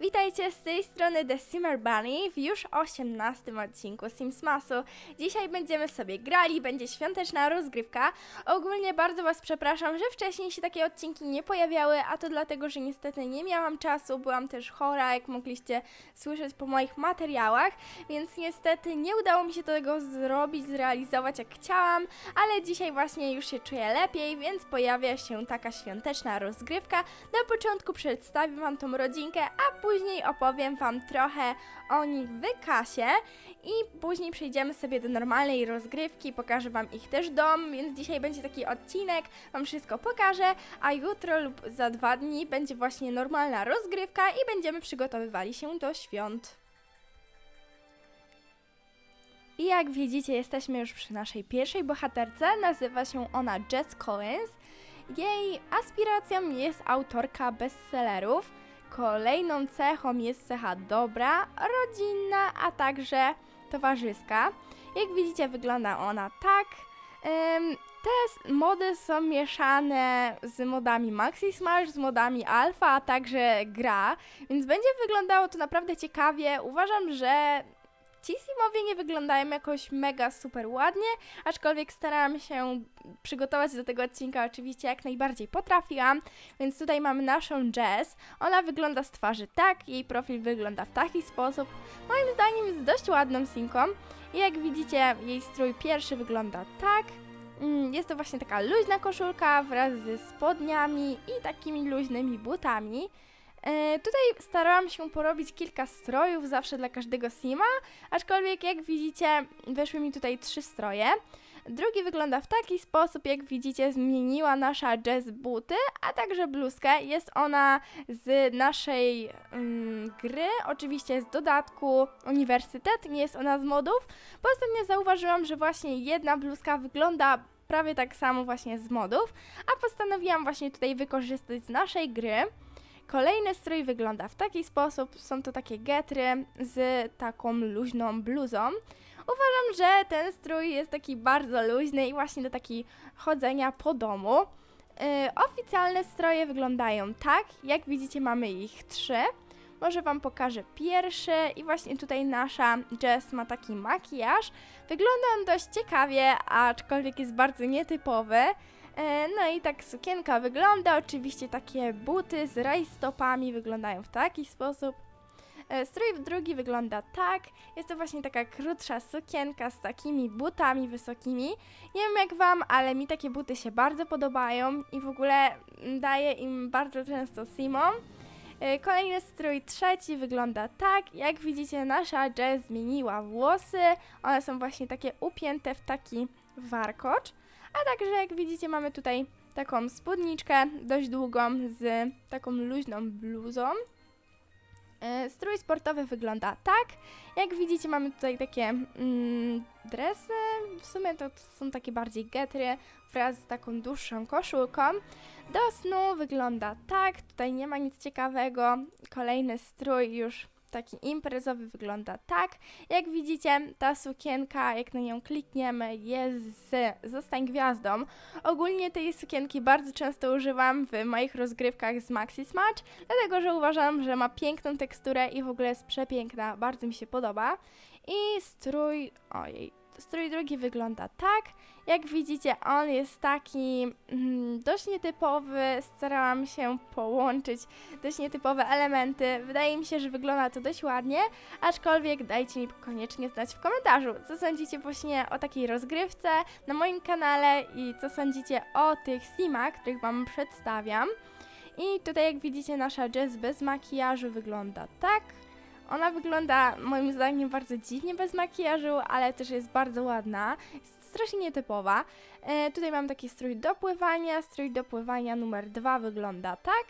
Witajcie z tej strony The Simmer Bunny w już 18 odcinku Sims Masu. Dzisiaj będziemy sobie grali, będzie świąteczna rozgrywka. Ogólnie bardzo Was przepraszam, że wcześniej się takie odcinki nie pojawiały, a to dlatego, że niestety nie miałam czasu, byłam też chora, jak mogliście słyszeć po moich materiałach, więc niestety nie udało mi się tego zrobić, zrealizować jak chciałam, ale dzisiaj właśnie już się czuję lepiej, więc pojawia się taka świąteczna rozgrywka. Na początku przedstawię Wam tą rodzinkę, a później opowiem Wam trochę o nich w kasie i później przejdziemy sobie do normalnej rozgrywki, pokażę Wam ich też dom, więc dzisiaj będzie taki odcinek, Wam wszystko pokażę, a jutro lub za dwa dni będzie właśnie normalna rozgrywka i będziemy przygotowywali się do świąt. I jak widzicie, jesteśmy już przy naszej pierwszej bohaterce. Nazywa się ona Jess Collins. Jej aspiracją jest autorka bestsellerów. Kolejną cechą jest cecha dobra, rodzinna, a także towarzyska. Jak widzicie, wygląda ona tak. Te mody są mieszane z modami Maxi Smash, z modami Alpha, a także gra, więc będzie wyglądało to naprawdę ciekawie. Uważam, że ci Simowie nie wyglądają jakoś mega super ładnie, aczkolwiek starałam się przygotować do tego odcinka oczywiście jak najbardziej potrafiłam, więc tutaj mamy naszą Jess. Ona wygląda z twarzy tak, jej profil wygląda w taki sposób. Moim zdaniem jest dość ładną simką i jak widzicie jej strój pierwszy wygląda tak. Mm, Jest to właśnie taka luźna koszulka wraz ze spodniami i takimi luźnymi butami. E, tutaj starałam się porobić kilka strojów zawsze dla każdego sima, aczkolwiek jak widzicie weszły mi tutaj trzy stroje. Drugi wygląda w taki sposób, jak widzicie zmieniła nasza jazz buty, a także bluzkę. Jest ona z naszej mm, gry, oczywiście z dodatku Uniwersytet, nie jest ona z modów, ostatnio zauważyłam, że właśnie jedna bluzka wygląda prawie tak samo właśnie z modów, a postanowiłam właśnie tutaj wykorzystać z naszej gry. Kolejny strój wygląda w taki sposób. Są to takie getry z taką luźną bluzą. Uważam, że ten strój jest taki bardzo luźny i właśnie do takiego chodzenia po domu. Yy, oficjalne stroje wyglądają tak. Jak widzicie, mamy ich trzy. Może Wam pokażę pierwszy i właśnie tutaj nasza Jess ma taki makijaż. Wygląda on dość ciekawie, aczkolwiek jest bardzo nietypowy. E, No i tak sukienka wygląda. Oczywiście takie buty z rajstopami wyglądają w taki sposób. E, Strój drugi wygląda tak. Jest to właśnie taka krótsza sukienka z takimi butami wysokimi. Nie wiem jak wam, ale mi takie buty się bardzo podobają i w ogóle daję im bardzo często simom. E, Kolejny strój trzeci wygląda tak. Jak widzicie, nasza Jess zmieniła włosy. One są właśnie takie upięte w taki warkocz. A także jak widzicie mamy tutaj taką spódniczkę dość długą z taką luźną bluzą. E, Strój sportowy wygląda tak. Jak widzicie mamy tutaj takie mm, dresy, w sumie to są takie bardziej getry wraz z taką dłuższą koszulką. Do snu wygląda tak, tutaj nie ma nic ciekawego. Kolejny strój już taki imprezowy wygląda tak. Jak widzicie, ta sukienka, jak na nią klikniemy, jest z Zostań Gwiazdą. Ogólnie tej sukienki bardzo często używam w moich rozgrywkach z Maxi Smash, dlatego że uważam, że ma piękną teksturę i w ogóle jest przepiękna, bardzo mi się podoba. I strój, ojej, strój drugi wygląda tak. Jak widzicie, on jest taki mm, dość nietypowy. Starałam się połączyć dość nietypowe elementy. Wydaje mi się, że wygląda to dość ładnie, aczkolwiek dajcie mi koniecznie znać w komentarzu, co sądzicie właśnie o takiej rozgrywce na moim kanale i co sądzicie o tych simach, których Wam przedstawiam. I tutaj jak widzicie nasza Jess bez makijażu wygląda tak. Ona wygląda moim zdaniem bardzo dziwnie bez makijażu, ale też jest bardzo ładna. Jest strasznie nietypowa. E, tutaj mam taki strój do pływania. Strój do pływania numer dwa wygląda tak.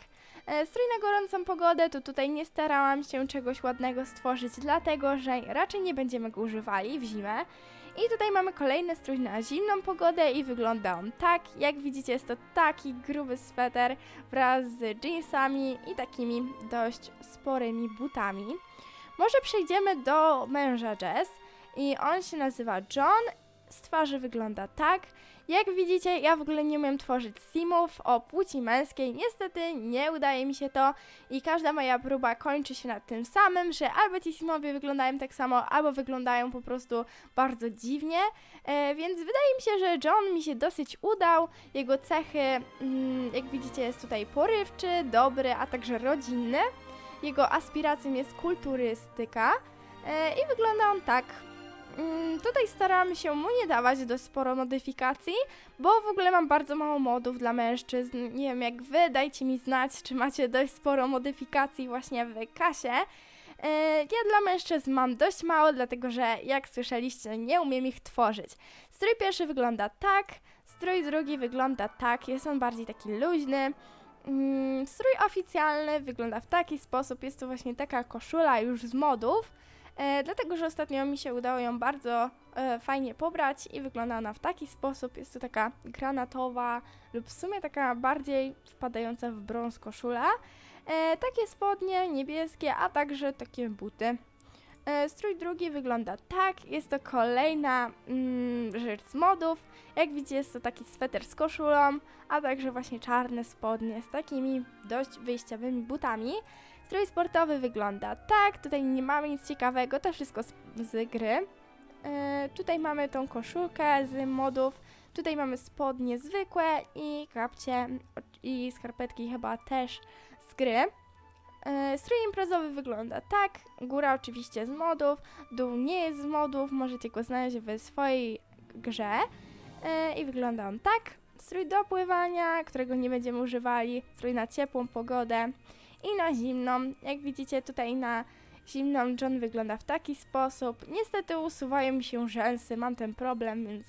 E, Strój na gorącą pogodę, to tutaj nie starałam się czegoś ładnego stworzyć, dlatego że raczej nie będziemy go używali w zimę. I tutaj mamy kolejny strój na zimną pogodę i wygląda on tak. Jak widzicie jest to taki gruby sweter wraz z jeansami i takimi dość sporymi butami. Może przejdziemy do męża Jess i on się nazywa John z twarzy wygląda tak. Jak widzicie, ja w ogóle nie umiem tworzyć simów o płci męskiej. Niestety nie udaje mi się to i każda moja próba kończy się na tym samym, że albo ci simowie wyglądają tak samo, albo wyglądają po prostu bardzo dziwnie. E, więc wydaje mi się, że John mi się dosyć udał. Jego cechy, mm, jak widzicie, jest tutaj porywczy, dobry, a także rodzinny. Jego aspiracją jest kulturystyka e, i wygląda on tak. Mm, Tutaj starałam się mu nie dawać dość sporo modyfikacji, bo w ogóle mam bardzo mało modów dla mężczyzn. Nie wiem jak wy, dajcie mi znać, czy macie dość sporo modyfikacji właśnie w kasie. E, Ja dla mężczyzn mam dość mało, dlatego że jak słyszeliście, nie umiem ich tworzyć. Strój pierwszy wygląda tak, strój drugi wygląda tak, jest on bardziej taki luźny. Mm, Strój oficjalny wygląda w taki sposób, jest to właśnie taka koszula już z modów, e, dlatego że ostatnio mi się udało ją bardzo e, fajnie pobrać i wygląda ona w taki sposób, jest to taka granatowa lub w sumie taka bardziej wpadająca w brąz koszula. E, takie spodnie niebieskie, a także takie buty. E, strój drugi wygląda tak, jest to kolejna mm, rzecz z modów. Jak widzicie jest to taki sweter z koszulą, a także właśnie czarne spodnie z takimi dość wyjściowymi butami. Strój sportowy wygląda tak, tutaj nie mamy nic ciekawego, to wszystko z, z gry. E, tutaj mamy tą koszulkę z modów, tutaj mamy spodnie zwykłe i kapcie i skarpetki chyba też z gry. E, Strój imprezowy wygląda tak, góra oczywiście z modów, dół nie jest z modów, możecie go znaleźć w swojej grze E, i wygląda on tak. Strój do pływania, którego nie będziemy używali, strój na ciepłą pogodę i na zimną. Jak widzicie tutaj na zimną John wygląda w taki sposób. Niestety usuwają mi się rzęsy, mam ten problem, więc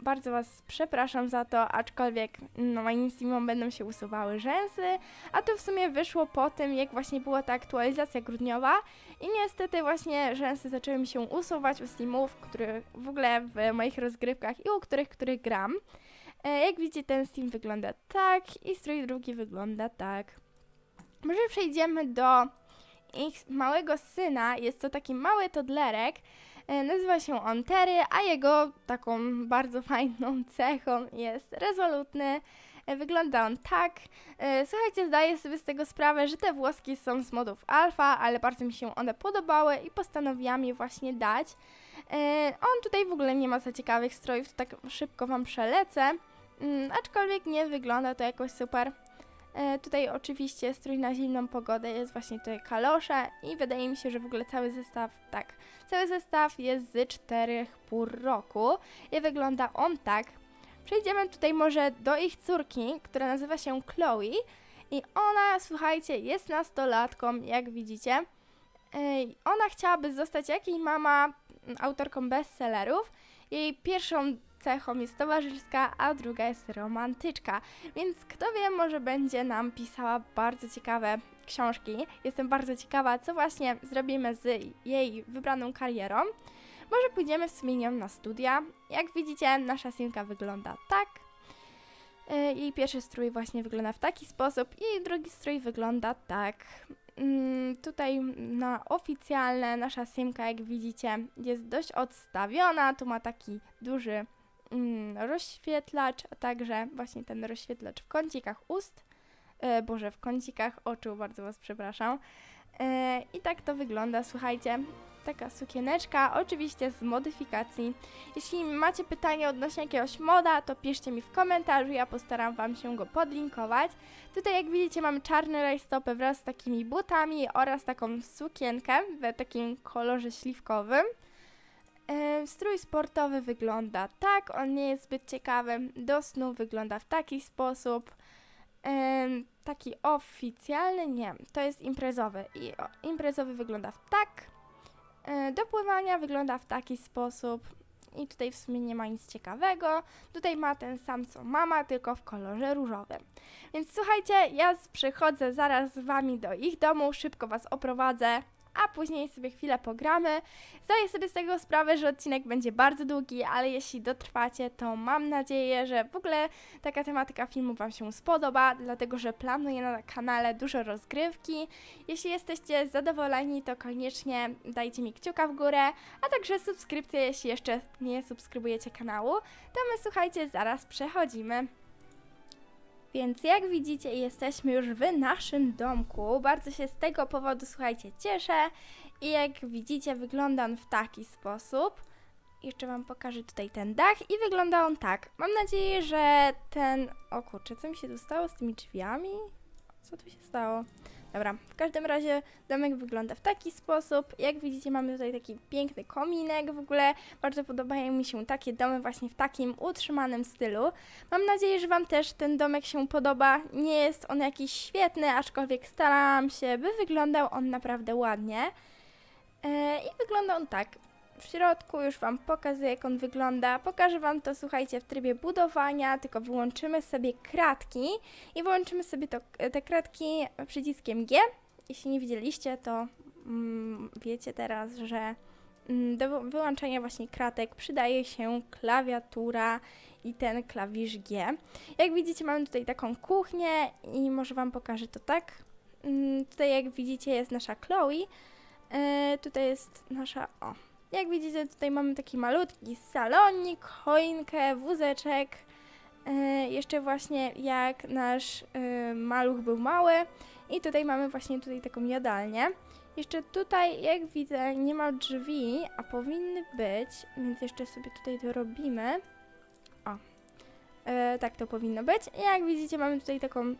bardzo Was przepraszam za to, aczkolwiek no moim Steamom będą się usuwały rzęsy, a to w sumie wyszło po tym, jak właśnie była ta aktualizacja grudniowa i niestety właśnie rzęsy zaczęły mi się usuwać u Steamów, których w ogóle w moich rozgrywkach i u których, których gram. E, jak widzicie, ten Steam wygląda tak i strój drugi wygląda tak. Może przejdziemy do ich małego syna. Jest to taki mały toddlerek. E, Nazywa się on Terry, a jego taką bardzo fajną cechą jest rezolutny. E, Wygląda on tak. E, Słuchajcie, zdaję sobie z tego sprawę, że te włoski są z modów alfa, ale bardzo mi się one podobały i postanowiłam je właśnie dać. On tutaj w ogóle nie ma za ciekawych strojów, to tak szybko wam przelecę. Mm, aczkolwiek nie wygląda to jakoś super. E, tutaj oczywiście strój na zimną pogodę jest właśnie tutaj kalosze i wydaje mi się, że w ogóle cały zestaw, tak, cały zestaw jest z czterech pół roku i wygląda on tak. Przejdziemy tutaj może do ich córki, która nazywa się Chloe i ona, słuchajcie, jest nastolatką, jak widzicie. Ej, Ona chciałaby zostać jak jej mama autorką bestsellerów. Jej pierwszą cechą jest towarzyska, a druga jest romantyczka. Więc kto wie, może będzie nam pisała bardzo ciekawe książki. Jestem bardzo ciekawa, co właśnie zrobimy z jej wybraną karierą. Może pójdziemy w sumie na studia. Jak widzicie, nasza Simka wygląda tak. Y, Jej pierwszy strój właśnie wygląda w taki sposób i drugi strój wygląda tak. Mm, Tutaj na oficjalne nasza Simka, jak widzicie, jest dość odstawiona. Tu ma taki duży rozświetlacz, a także właśnie ten rozświetlacz w kącikach ust. E, Boże, w kącikach oczu, bardzo Was przepraszam. E, I tak to wygląda, słuchajcie. Taka sukieneczka, oczywiście z modyfikacji. Jeśli macie pytanie odnośnie jakiegoś moda, to piszcie mi w komentarzu, ja postaram Wam się go podlinkować. Tutaj jak widzicie mamy czarne rajstopy wraz z takimi butami oraz taką sukienkę w takim kolorze śliwkowym. E, Strój sportowy wygląda tak, on nie jest zbyt ciekawy. Do snu wygląda w taki sposób. Em, taki oficjalny, nie, to jest imprezowy. I imprezowy wygląda w tak. E, do pływania wygląda w taki sposób. I tutaj w sumie nie ma nic ciekawego. Tutaj ma ten sam co mama, tylko w kolorze różowym. Więc słuchajcie, ja przychodzę zaraz z wami do ich domu, szybko was oprowadzę. A później sobie chwilę pogramy. Zdaję sobie z tego sprawę, że odcinek będzie bardzo długi, ale jeśli dotrwacie, to mam nadzieję, że w ogóle taka tematyka filmu Wam się spodoba, dlatego że planuję na kanale dużo rozgrywki. Jeśli jesteście zadowoleni, to koniecznie dajcie mi kciuka w górę, a także subskrypcję, jeśli jeszcze nie subskrybujecie kanału. To my słuchajcie, zaraz przechodzimy. Więc jak widzicie, jesteśmy już w naszym domku. Bardzo się z tego powodu, słuchajcie, cieszę. I jak widzicie, wygląda on w taki sposób. Jeszcze Wam pokażę tutaj ten dach i wygląda on tak. Mam nadzieję, że ten... O kurczę, co mi się tu stało z tymi drzwiami? Co tu się stało? Dobra, w każdym razie domek wygląda w taki sposób. Jak widzicie, mamy tutaj taki piękny kominek. W ogóle bardzo podobają mi się takie domy właśnie w takim utrzymanym stylu. Mam nadzieję, że Wam też ten domek się podoba. Nie jest on jakiś świetny, aczkolwiek starałam się, by wyglądał on naprawdę ładnie. E, I wygląda on tak. W środku już Wam pokazuję, jak on wygląda. Pokażę Wam to, słuchajcie, w trybie budowania, tylko wyłączymy sobie kratki i wyłączymy sobie to, te kratki przyciskiem G. Jeśli nie widzieliście, to mm, wiecie teraz, że mm, do wy- wyłączania właśnie kratek przydaje się klawiatura i ten klawisz G. Jak widzicie, mamy tutaj taką kuchnię i może Wam pokażę to tak. Mm, Tutaj, jak widzicie, jest nasza Chloe. E, tutaj jest nasza. O. Jak widzicie, tutaj mamy taki malutki salonik, choinkę, wózeczek. E, jeszcze właśnie jak nasz e, maluch był mały. I tutaj mamy właśnie tutaj taką jadalnię. Jeszcze tutaj, jak widzę, nie ma drzwi, a powinny być, więc jeszcze sobie tutaj to robimy. O. E, tak to powinno być. I jak widzicie, mamy tutaj taką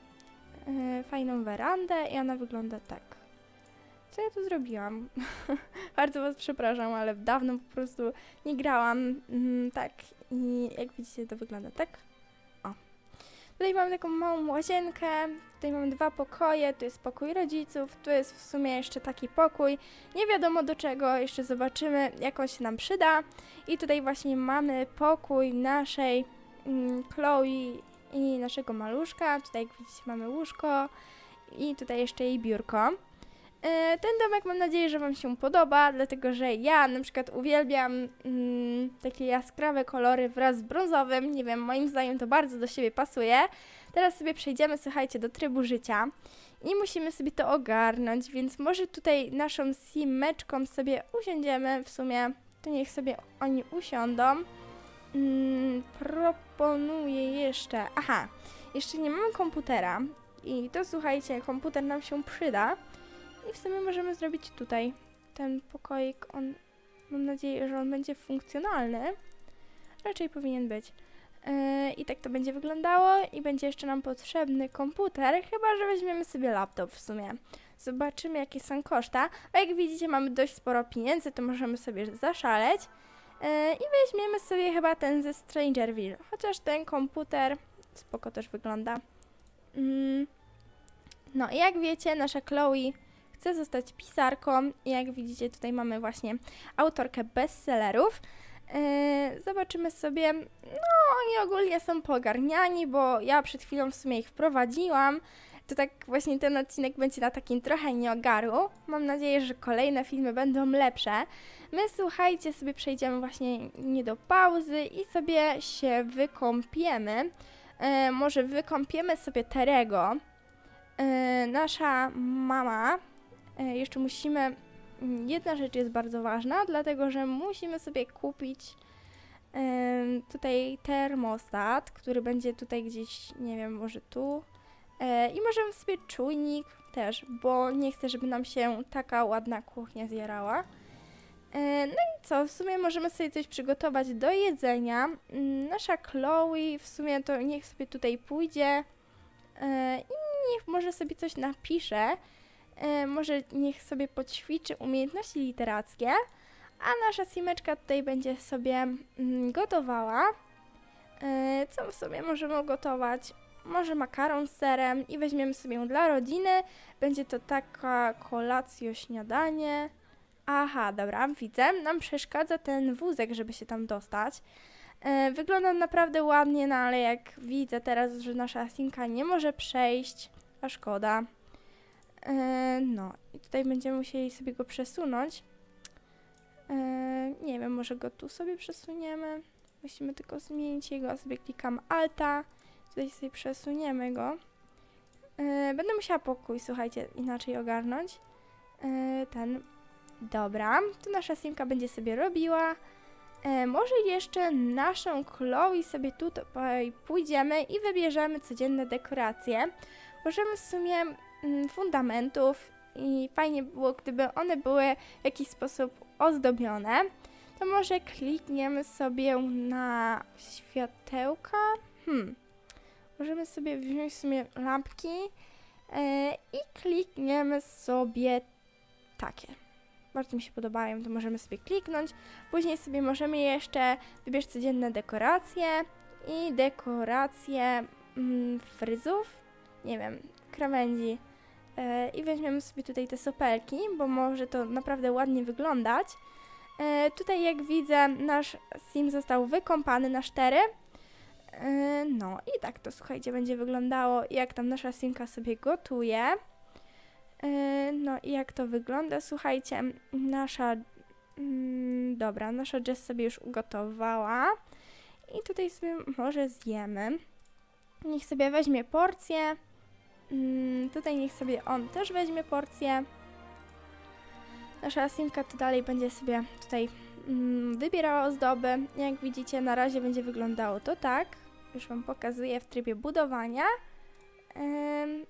fajną werandę i ona wygląda tak. Co ja tu zrobiłam? Bardzo Was przepraszam, ale dawno po prostu nie grałam. Mm, tak, i jak widzicie, to wygląda tak. O. Tutaj mamy taką małą łazienkę, tutaj mamy dwa pokoje, tu jest pokój rodziców, tu jest w sumie jeszcze taki pokój. Nie wiadomo do czego, jeszcze zobaczymy, jak on się nam przyda. I tutaj właśnie mamy pokój naszej mm, Chloe i naszego maluszka. Tutaj, jak widzicie, mamy łóżko i tutaj jeszcze jej biurko. E, Ten domek mam nadzieję, że Wam się podoba, dlatego że ja na przykład uwielbiam mm, takie jaskrawe kolory wraz z brązowym. Nie wiem, moim zdaniem to bardzo do siebie pasuje. Teraz sobie przejdziemy, słuchajcie, do trybu życia i musimy sobie to ogarnąć, więc może tutaj naszą simeczką sobie usiądziemy. W sumie to niech sobie oni usiądą. Mm, proponuję jeszcze. Aha, jeszcze nie mamy komputera. I to słuchajcie, komputer nam się przyda. I w sumie możemy zrobić tutaj ten pokoik. On, mam nadzieję, że on będzie funkcjonalny. Raczej powinien być. Yy, I tak to będzie wyglądało. I będzie jeszcze nam potrzebny komputer, chyba że weźmiemy sobie laptop w sumie. Zobaczymy, jakie są koszta. A jak widzicie, mamy dość sporo pieniędzy, to możemy sobie zaszaleć. Yy, I weźmiemy sobie chyba ten ze Strangerville. Chociaż ten komputer spoko też wygląda. Mm. No i jak wiecie, nasza Chloe chce zostać pisarką jak widzicie tutaj mamy właśnie autorkę bestsellerów. Yy, zobaczymy sobie, no oni ogólnie są pogarniani, bo ja przed chwilą w sumie ich wprowadziłam. To tak właśnie ten odcinek będzie na takim trochę nieogaru. Mam nadzieję, że kolejne filmy będą lepsze. My słuchajcie, sobie przejdziemy właśnie nie do pauzy i sobie się wykąpiemy. Yy, może wykąpiemy sobie Terego. Yy, nasza mama E, jeszcze musimy. mm, Jedna rzecz jest bardzo ważna, dlatego że musimy sobie kupić tutaj termostat, który będzie tutaj gdzieś, nie wiem, może tu. E, I możemy sobie czujnik też, bo nie chcę, żeby nam się taka ładna kuchnia zjarała. E, No i co, w sumie możemy sobie coś przygotować do jedzenia. Mm, Nasza Chloe w sumie to niech sobie tutaj pójdzie e, i niech może sobie coś napisze. E, może niech sobie poćwiczy umiejętności literackie, a nasza simeczka tutaj będzie sobie mm, gotowała. E, co sobie możemy gotować? Może makaron z serem i weźmiemy sobie ją dla rodziny. Będzie to taka kolacjo śniadanie. Aha, dobra, widzę. Nam przeszkadza ten wózek, żeby się tam dostać. E, wygląda naprawdę ładnie, no ale jak widzę teraz, że nasza simka nie może przejść, a szkoda. E, no i tutaj będziemy musieli sobie go przesunąć. E, nie wiem, może go tu sobie przesuniemy. Musimy tylko zmienić jego, sobie klikam Alta. Tutaj sobie przesuniemy go. E, będę musiała pokój, słuchajcie, inaczej ogarnąć. Ten. Dobra, tu nasza simka będzie sobie robiła. E, może jeszcze naszą Chloe sobie tutaj pójdziemy i wybierzemy codzienne dekoracje. Możemy w sumie fundamentów i fajnie by było, gdyby one były w jakiś sposób ozdobione. To może klikniemy sobie na światełka. Hmm. Możemy sobie wziąć w sumie lampki e, i klikniemy sobie takie. Bardzo mi się podobają, to możemy sobie kliknąć. Później sobie możemy jeszcze wybierz codzienne dekoracje i dekoracje mm, fryzów, nie wiem, krawędzi. E, I weźmiemy sobie tutaj te sopelki, bo może to naprawdę ładnie wyglądać. E, tutaj jak widzę nasz sim został wykąpany na cztery. E, no i tak to słuchajcie będzie wyglądało jak tam nasza simka sobie gotuje. No i jak to wygląda słuchajcie nasza mm, dobra nasza Jess sobie już ugotowała i tutaj sobie może zjemy. Niech sobie weźmie porcję. Mm, tutaj niech sobie on też weźmie porcję. Nasza simka to dalej będzie sobie tutaj mm, wybierała ozdoby. Jak widzicie, na razie będzie wyglądało to tak. Już Wam pokazuję w trybie budowania. Ym,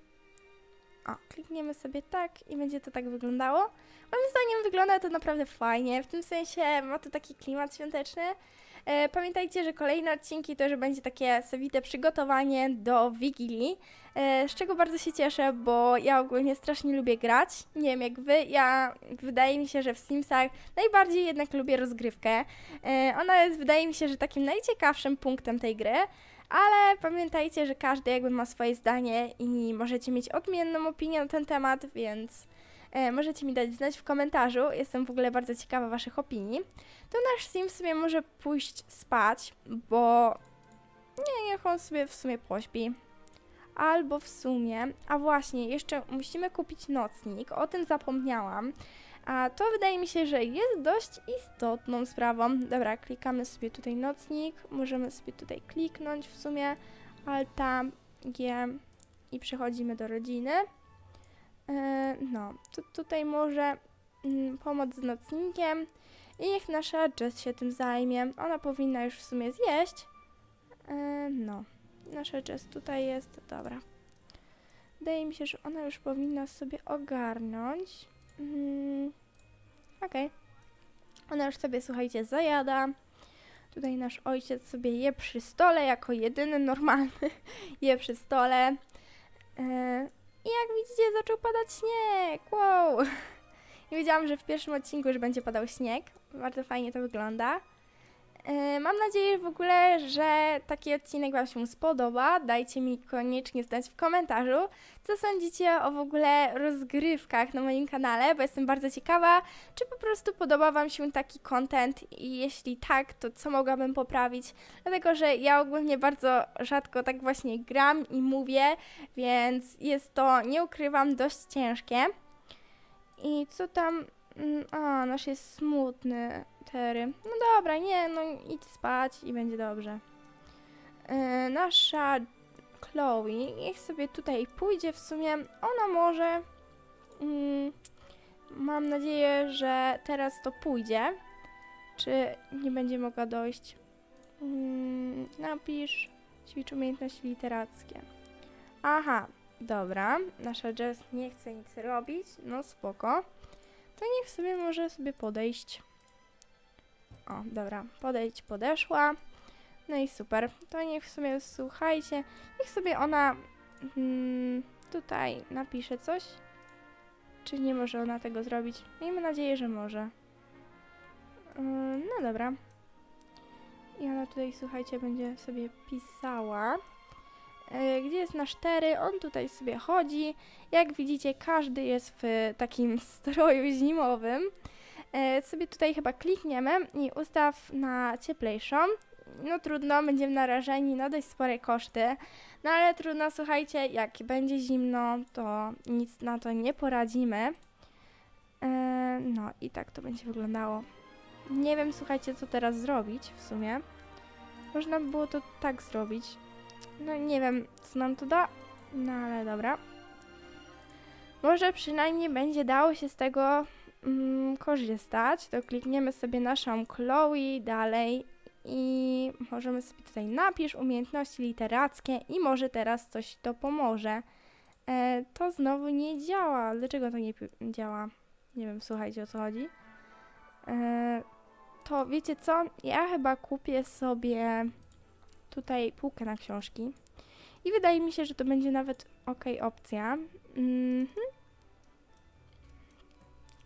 o, klikniemy sobie tak i będzie to tak wyglądało. Moim zdaniem wygląda to naprawdę fajnie, w tym sensie ma to taki klimat świąteczny. E, pamiętajcie, że kolejne odcinki to już będzie takie sowite przygotowanie do Wigilii, e, z czego bardzo się cieszę, bo ja ogólnie strasznie lubię grać. Nie wiem jak wy, ja wydaje mi się, że w Simsach najbardziej jednak lubię rozgrywkę. E, ona jest, wydaje mi się, że takim najciekawszym punktem tej gry. Ale pamiętajcie, że każdy jakby ma swoje zdanie i możecie mieć odmienną opinię na ten temat, więc możecie mi dać znać w komentarzu. Jestem w ogóle bardzo ciekawa Waszych opinii. To nasz sim sobie może pójść spać, bo nie, niech on sobie w sumie pośpi. Albo w sumie, a właśnie, jeszcze musimy kupić nocnik, o tym zapomniałam. A to wydaje mi się, że jest dość istotną sprawą. Dobra, klikamy sobie tutaj nocnik, możemy sobie tutaj kliknąć w sumie Alta G i przechodzimy do rodziny. E, no, tutaj może mm, pomoc z nocnikiem i niech nasza Jess się tym zajmie. Ona powinna już w sumie zjeść. E, no, nasza Jess tutaj jest, dobra. Wydaje mi się, że ona już powinna sobie ogarnąć. Mm, Okej. Ona już sobie, słuchajcie, zajada. Tutaj nasz ojciec sobie je przy stole, jako jedyny normalny je przy stole. E, I jak widzicie, zaczął padać śnieg. Wow! Nie wiedziałam, że w pierwszym odcinku już będzie padał śnieg. Bardzo fajnie to wygląda. E, Mam nadzieję w ogóle, że taki odcinek Wam się spodoba. Dajcie mi koniecznie znać w komentarzu, co sądzicie o w ogóle rozgrywkach na moim kanale, bo jestem bardzo ciekawa, czy po prostu podoba Wam się taki content i jeśli tak, to co mogłabym poprawić, dlatego że ja ogólnie bardzo rzadko tak właśnie gram i mówię, więc jest to, nie ukrywam, dość ciężkie. I co tam... mm, A, nasz jest smutny, Tery. No dobra, nie, no idź spać i będzie dobrze. Yy, nasza Chloe, niech sobie tutaj pójdzie w sumie. Ona może. Mm, mam nadzieję, że teraz to pójdzie. Czy nie będzie mogła dojść? Mm, napisz ćwicz umiejętności literackie. Aha, dobra. Nasza Jess nie chce nic robić. No spoko. To niech sobie może sobie podejść. O, dobra, podejdź, podeszła. No i super. To niech w sumie słuchajcie, niech sobie ona mm, tutaj napisze coś. Czy nie może ona tego zrobić? Miejmy nadzieję, że może. Ym, no dobra. I ona tutaj, słuchajcie, będzie sobie pisała. E, Gdzie jest nasz Tery? On tutaj sobie chodzi. Jak widzicie, każdy jest w takim stroju zimowym. E, sobie tutaj chyba klikniemy i ustaw na cieplejszą no trudno, będziemy narażeni na dość spore koszty. No ale trudno, słuchajcie, jak będzie zimno, to nic na to nie poradzimy. E, no i tak to będzie wyglądało. Nie wiem, słuchajcie, co teraz zrobić w sumie. Można by było to tak zrobić. No nie wiem, co nam to da, no ale dobra. Może przynajmniej będzie dało się z tego mm, korzystać. To klikniemy sobie naszą Chloe dalej i możemy sobie tutaj napisz umiejętności literackie i może teraz coś to pomoże. E, to znowu nie działa. Dlaczego to nie działa? Nie wiem, słuchajcie o co chodzi. E, to wiecie co? Ja chyba kupię sobie tutaj półkę na książki. I wydaje mi się, że to będzie nawet ok opcja. Mhm.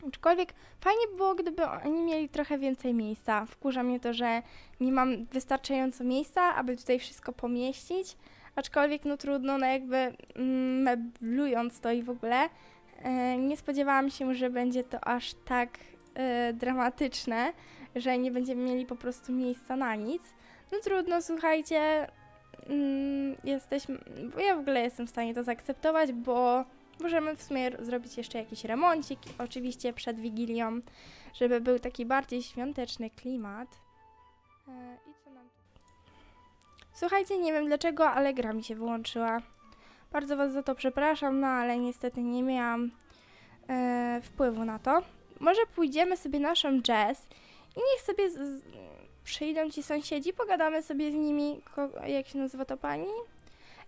Aczkolwiek fajnie by było, gdyby oni mieli trochę więcej miejsca. Wkurza mnie to, że nie mam wystarczająco miejsca, aby tutaj wszystko pomieścić. Aczkolwiek no trudno, no jakby mm, meblując to i w ogóle, e, nie spodziewałam się, że będzie to aż tak e, dramatyczne, że nie będziemy mieli po prostu miejsca na nic. No trudno, słuchajcie, mm, jesteśmy, bo ja w ogóle jestem w stanie to zaakceptować, bo możemy w sumie zrobić jeszcze jakiś remoncik, oczywiście przed Wigilią, żeby był taki bardziej świąteczny klimat. E, I co nam? Słuchajcie, nie wiem dlaczego, ale gra mi się wyłączyła. Bardzo Was za to przepraszam, no ale niestety nie miałam e, wpływu na to. Może pójdziemy sobie naszą jazz i niech sobie z, przyjdą ci sąsiedzi, pogadamy sobie z nimi. Jak się nazywa to pani?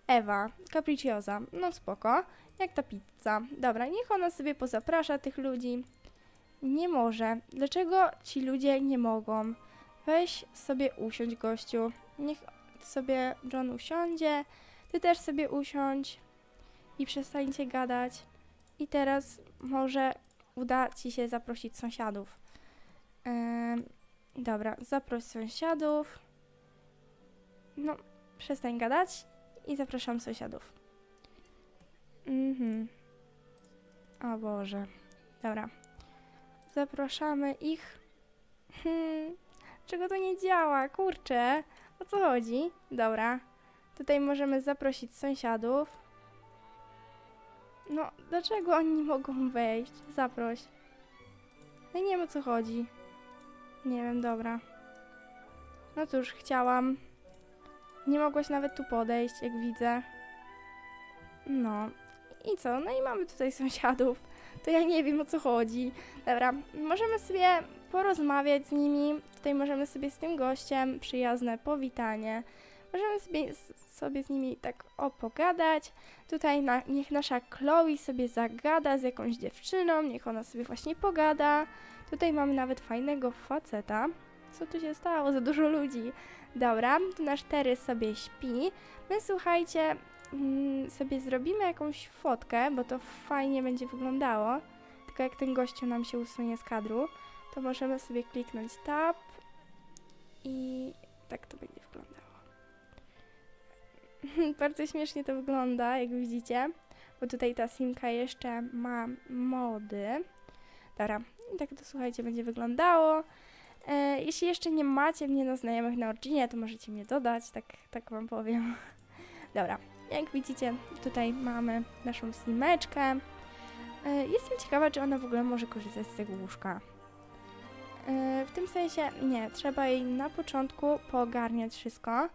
Ewa, capricciosa. No spoko. Jak ta pizza. Dobra, niech ona sobie pozaprasza tych ludzi. Nie może. Dlaczego ci ludzie nie mogą? Weź sobie usiądź, gościu. Niech sobie John usiądzie. Ty też sobie usiądź. I przestańcie gadać. I teraz może uda ci się zaprosić sąsiadów. Em, dobra, zaproś sąsiadów. No, przestań gadać i zapraszam sąsiadów. Mhm. O Boże. Dobra. Zapraszamy ich. Hmm. Czego to nie działa? Kurczę. O co chodzi? Dobra. Tutaj możemy zaprosić sąsiadów. No, dlaczego oni nie mogą wejść? Zaproś. Ja nie wiem o co chodzi. Nie wiem, dobra. No cóż, chciałam. Nie mogłaś nawet tu podejść, jak widzę. No. I co? No i mamy tutaj sąsiadów. To ja nie wiem o co chodzi. Dobra, możemy sobie porozmawiać z nimi. Tutaj możemy sobie z tym gościem przyjazne powitanie. Możemy sobie, z- sobie z nimi tak o pogadać. Tutaj na, niech nasza Chloe sobie zagada z jakąś dziewczyną, niech ona sobie właśnie pogada. Tutaj mamy nawet fajnego faceta. Co tu się stało? Za dużo ludzi. Dobra, tu nasz Tery sobie śpi. My słuchajcie, mm, sobie zrobimy jakąś fotkę, bo to fajnie będzie wyglądało. Tylko jak ten gościu nam się usunie z kadru, to możemy sobie kliknąć tab i tak to będzie wyglądało. Bardzo śmiesznie to wygląda, jak widzicie, bo tutaj ta simka jeszcze ma mody. Dobra, i tak to słuchajcie będzie wyglądało. E, jeśli jeszcze nie macie mnie na znajomych na Orginie, to możecie mnie dodać, tak, tak wam powiem. Dobra, jak widzicie, tutaj mamy naszą simeczkę. E, jestem ciekawa, czy ona w ogóle może korzystać z tego łóżka. E, w tym sensie, nie, trzeba jej na początku poogarniać wszystko.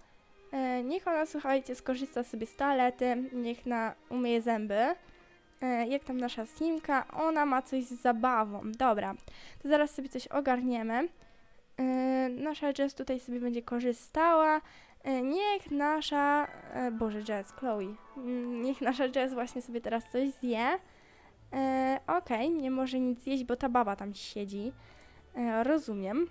E, niech ona, słuchajcie, skorzysta sobie z toalety, niech na umyje zęby. E, jak tam nasza simka, ona ma coś z zabawą. Dobra, to zaraz sobie coś ogarniemy. E, nasza Jess tutaj sobie będzie korzystała. E, niech nasza, Boże Jess, Chloe, Mm, niech nasza Jess właśnie sobie teraz coś zje. Okej, nie może nic zjeść, bo ta baba tam siedzi. Rozumiem.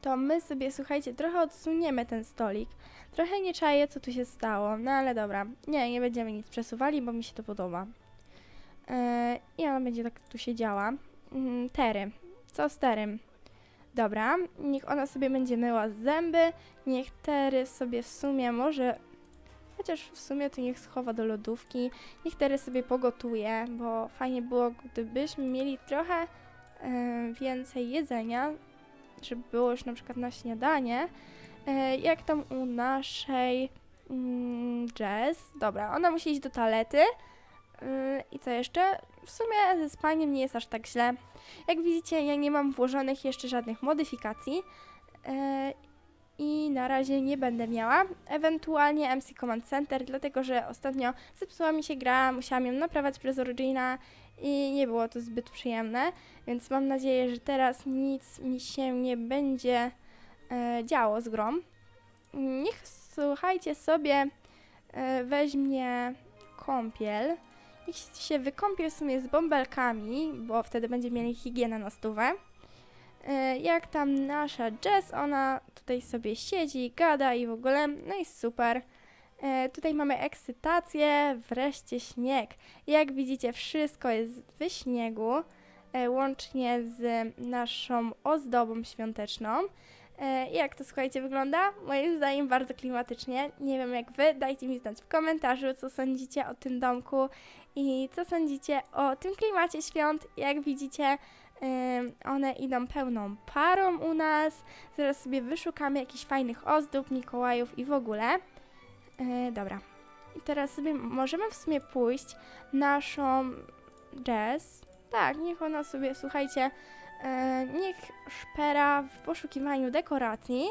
To my sobie, słuchajcie, trochę odsuniemy ten stolik. Trochę nie czaję, co tu się stało, no ale dobra. Nie, nie będziemy nic przesuwali, bo mi się to podoba. E, I ona będzie tak tu siedziała. Mm, Tery. Co z Terym? Dobra, niech ona sobie będzie myła zęby. Niech Tery sobie w sumie może... Chociaż w sumie to niech schowa do lodówki. Niech Tery sobie pogotuje, bo fajnie było, gdybyśmy mieli trochę e, więcej jedzenia, żeby było już na przykład na śniadanie. E, jak tam u naszej mm, Jess? Dobra, ona musi iść do toalety. Yy, I co jeszcze? W sumie ze spaniem nie jest aż tak źle. Jak widzicie, ja nie mam włożonych jeszcze żadnych modyfikacji. Yy, I na razie nie będę miała. Ewentualnie MC Command Center, dlatego że ostatnio zepsuła mi się gra, musiałam ją naprawiać przez Origina i nie było to zbyt przyjemne. Więc mam nadzieję, że teraz nic mi się nie będzie e, działo z grą. Niech słuchajcie sobie, weźmie kąpiel. Się wykąpie w sumie z bąbelkami, bo wtedy będzie mieli higienę na stówę. E, jak tam nasza Jess, ona tutaj sobie siedzi, gada i w ogóle, no i super. E, tutaj mamy ekscytację, wreszcie śnieg. Jak widzicie, wszystko jest w śniegu, e, łącznie z naszą ozdobą świąteczną. Jak to słuchajcie wygląda? Moim zdaniem bardzo klimatycznie. Nie wiem jak wy, dajcie mi znać w komentarzu, co sądzicie o tym domku i co sądzicie o tym klimacie świąt. Jak widzicie, one idą pełną parą u nas. Zaraz sobie wyszukamy jakichś fajnych ozdób, Mikołajów i w ogóle. Yy, dobra. I teraz sobie możemy w sumie pójść naszą Jess. Tak, niech ona sobie, słuchajcie, E, niech szpera w poszukiwaniu dekoracji.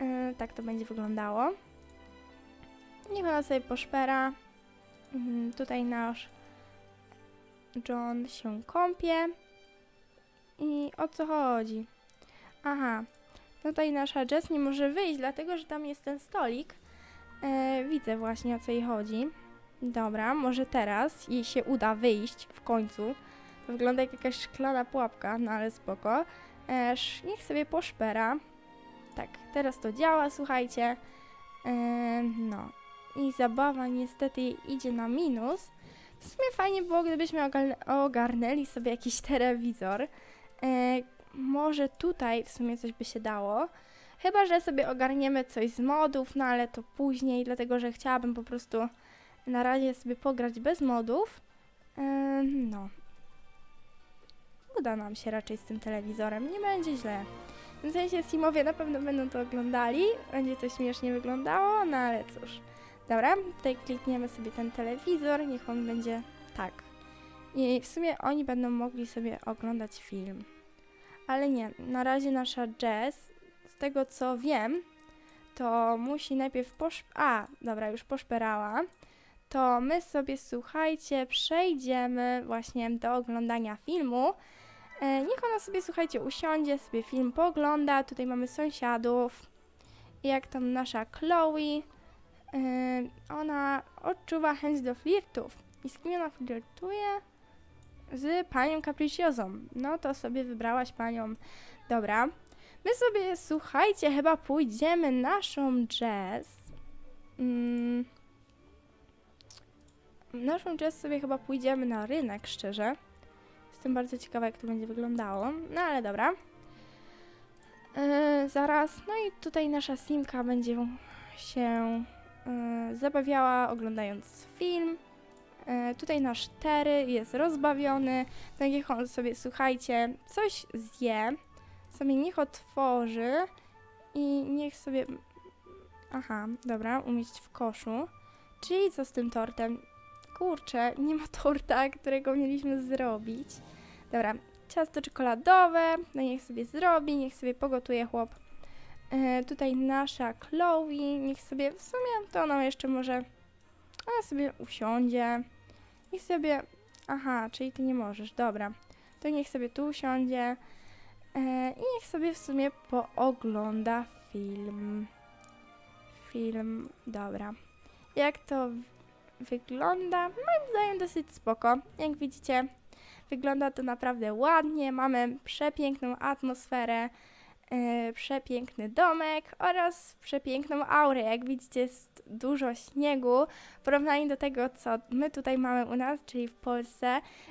E, tak to będzie wyglądało. Niech ona sobie poszpera. Mhm, Tutaj nasz John się kąpie. I o co chodzi? Aha, tutaj nasza Jess nie może wyjść, dlatego że tam jest ten stolik. E, widzę właśnie o co jej chodzi. Dobra, może teraz jej się uda wyjść w końcu. To wygląda jak jakaś szklana pułapka, no ale spoko. E, niech sobie poszpera. Tak, teraz to działa, słuchajcie. E, no. I zabawa niestety idzie na minus. W sumie fajnie było, gdybyśmy ogarnęli sobie jakiś telewizor. E, może tutaj w sumie coś by się dało. Chyba, że sobie ogarniemy coś z modów, no ale to później, dlatego że chciałabym po prostu na razie sobie pograć bez modów. E, no, uda nam się raczej z tym telewizorem, nie będzie źle. W sensie Simowie na pewno będą to oglądali, będzie to śmiesznie wyglądało, no ale cóż. Dobra, tutaj klikniemy sobie ten telewizor, niech on będzie tak. I w sumie oni będą mogli sobie oglądać film. Ale nie, na razie nasza Jess, z tego co wiem, to musi najpierw posz... A, dobra, już poszperała. To my sobie, słuchajcie, przejdziemy właśnie do oglądania filmu. E, niech ona sobie, słuchajcie, usiądzie, sobie film pogląda. Tutaj mamy sąsiadów. I jak tam nasza Chloe. Ona odczuwa chęć do flirtów. I z kim ona flirtuje? Z panią Capriciozą. No to sobie wybrałaś panią. Dobra. My sobie, słuchajcie, chyba pójdziemy naszą jazz. Mm. Naszą jazz sobie chyba pójdziemy na rynek, szczerze. Jestem bardzo ciekawa, jak to będzie wyglądało. No ale dobra. Yy, zaraz. No i tutaj nasza Simka będzie się zabawiała oglądając film. Yy, tutaj nasz Terry jest rozbawiony. No niech on sobie, słuchajcie, coś zje. Sobie niech otworzy i niech sobie... Aha, dobra, umieść w koszu. Czyli co z tym tortem? Kurczę, nie ma torta, którego mieliśmy zrobić. Dobra, ciasto czekoladowe, no niech sobie zrobi, niech sobie pogotuje chłop. E, tutaj nasza Chloe, niech sobie, w sumie to ona jeszcze może, ona sobie usiądzie. Niech sobie, aha, czyli ty nie możesz, dobra. To niech sobie tu usiądzie e, i niech sobie w sumie poogląda film. Film, dobra. Jak to wygląda? Moim zdaniem dosyć spoko. Jak widzicie, wygląda to naprawdę ładnie. Mamy przepiękną atmosferę, przepiękny domek oraz przepiękną aurę. Jak widzicie, jest dużo śniegu w porównaniu do tego, co my tutaj mamy u nas, czyli w Polsce.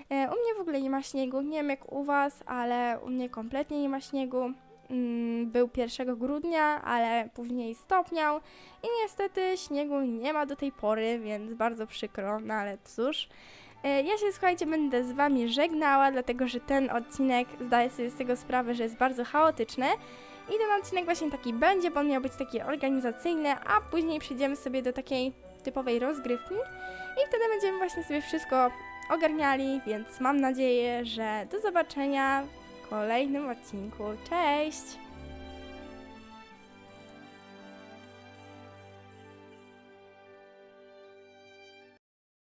E, u mnie w ogóle nie ma śniegu. Nie wiem jak u Was, ale u mnie kompletnie nie ma śniegu. Mm, Był 1 grudnia, ale później stopniał i niestety śniegu nie ma do tej pory, więc bardzo przykro, no ale cóż. E, Ja się, słuchajcie, będę z wami żegnała, dlatego że ten odcinek, zdaję sobie z tego sprawę, że jest bardzo chaotyczny. I ten odcinek właśnie taki będzie, bo on miał być taki organizacyjny, a później przejdziemy sobie do takiej typowej rozgrywki. I wtedy będziemy właśnie sobie wszystko ogarniali, więc mam nadzieję, że do zobaczenia w kolejnym odcinku. Cześć!